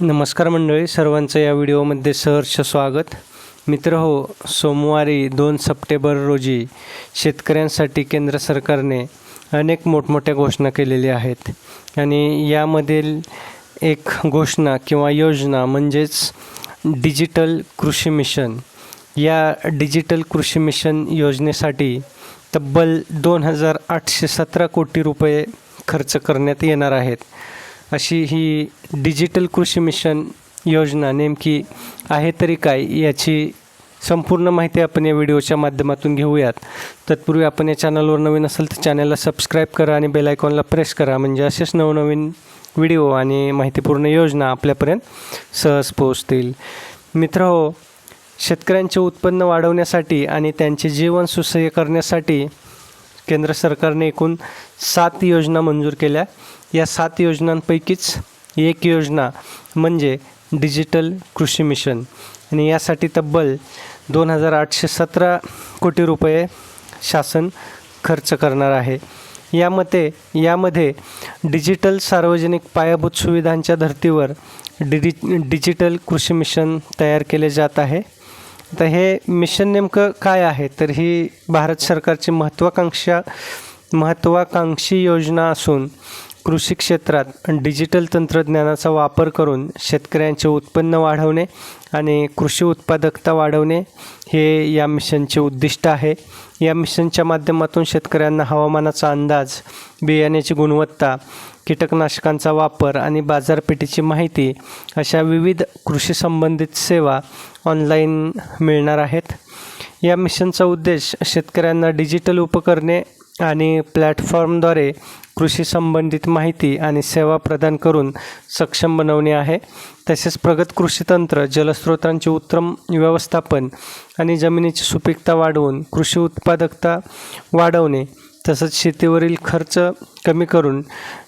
नमस्कार मंडळी सर्वांचं या व्हिडिओमध्ये सहर्ष स्वागत. मित्र हो सोमवारी दोन सप्टेंबर रोजी शेतकऱ्यांसाठी केंद्र सरकारने अनेक मोठमोठ्या घोषणा केलेल्या आहेत. आणि यामधील एक घोषणा किंवा योजना म्हणजेच डिजिटल कृषी मिशन. या डिजिटल कृषी मिशन योजनेसाठी तब्बल दोन हजार आठशे सतरा कोटी रुपये खर्च करण्यात येणार आहेत. अशी ही डिजिटल कृषी मिशन योजना नेमकी आहे तरी काय याची संपूर्ण माहिती आपण या व्हिडिओच्या माध्यमातून घेऊयात. तत्पूर्वी आपण या चॅनलवर नवीन असेल तर चॅनलला सबस्क्राईब करा आणि बेल आयकॉनला प्रेस करा. म्हणजे असेच नवनवीन व्हिडिओ आणि माहितीपूर्ण योजना आपल्यापर्यंत सहज पोहोचतील. मित्र हो शेतकऱ्यांचे उत्पन्न वाढवण्यासाठी आणि त्यांचे जीवन सुसह्य करण्यासाठी केंद्र सरकारने एकूण सात योजना मंजूर केल्या. या सात योजनांपैकीच एक योजना म्हणजे डिजिटल कृषी मिशन. आणि यासाठी तब्बल दोन हजार आठशे सतरा कोटी रुपये शासन खर्च करणार आहे. यामध्ये यामध्ये डिजिटल सार्वजनिक पायाभूत सुविधांच्या धर्तीवर डिजि डिजिटल कृषी मिशन तयार केले जात आहे. तर हे मिशन नेमकं काय आहे? तर ही भारत सरकारची महत्त्वाकांक्षा महत्त्वाकांक्षी योजना असून कृषी क्षेत्रात डिजिटल तंत्रज्ञानाचा वापर करून शेतकऱ्यांचे उत्पन्न वाढवणे आणि कृषी उत्पादकता वाढवणे हे या मिशनचे उद्दिष्ट आहे. या मिशनच्या माध्यमातून शेतकऱ्यांना हवामानाचा अंदाज बियाण्याची गुणवत्ता कीटकनाशकांचा वापर आणि बाजारपेठेची माहिती अशा विविध कृषी संबंधित सेवा ऑनलाईन मिळणार आहेत. या मिशनचा उद्देश शेतकऱ्यांना डिजिटल उपकरणे आणि प्लॅटफॉर्मद्वारे कृषी संबंधित माहिती आणि सेवा प्रदान करून सक्षम बनवणे आहे. तसेच प्रगत कृषी तंत्र जलस्रोतांचे उत्तम व्यवस्थापन आणि जमिनीची सुपीकता वाढवून कृषी उत्पादकता वाढवणे तसंच शेतीवरील खर्च कमी करून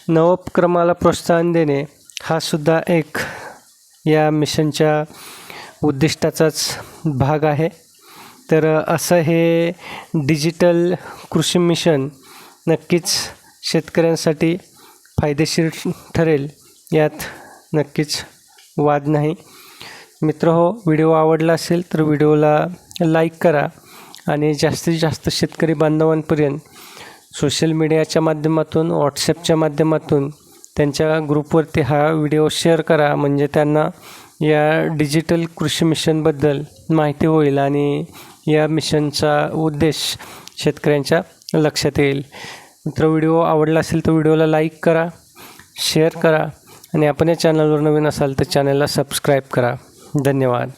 नवोपक्रमाला प्रोत्साहन देणे हा सुद्धा एक या मिशनच्या उद्दिष्टाचाच भाग आहे. तर असं हे डिजिटल कृषी मिशन नक्कीच शेतकऱ्यांसाठी फायदेशीर ठरेल यात नक्कीच वाद नाही. मित्र हो व्हिडिओ आवडला असेल तर व्हिडिओला लाईक करा आणि जास्तीत जास्त शेतकरी बांधवांपर्यंत सोशल मीडियाच्या माध्यमातून व्हॉट्सॲपच्या माध्यमातून त्यांच्या ग्रुपवरती हा व्हिडिओ शेअर करा. म्हणजे त्यांना या डिजिटल कृषी मिशनबद्दल माहिती होईल आणि या मिशनचा उद्देश शेतकऱ्यांच्या लक्षात येईल. मित्र व्हिडिओ आवडला असेल तर व्हिडिओला लाईक करा शेअर करा आणि आपण या चॅनलवर नवीन असाल तर चॅनलला सबस्क्राईब करा. धन्यवाद.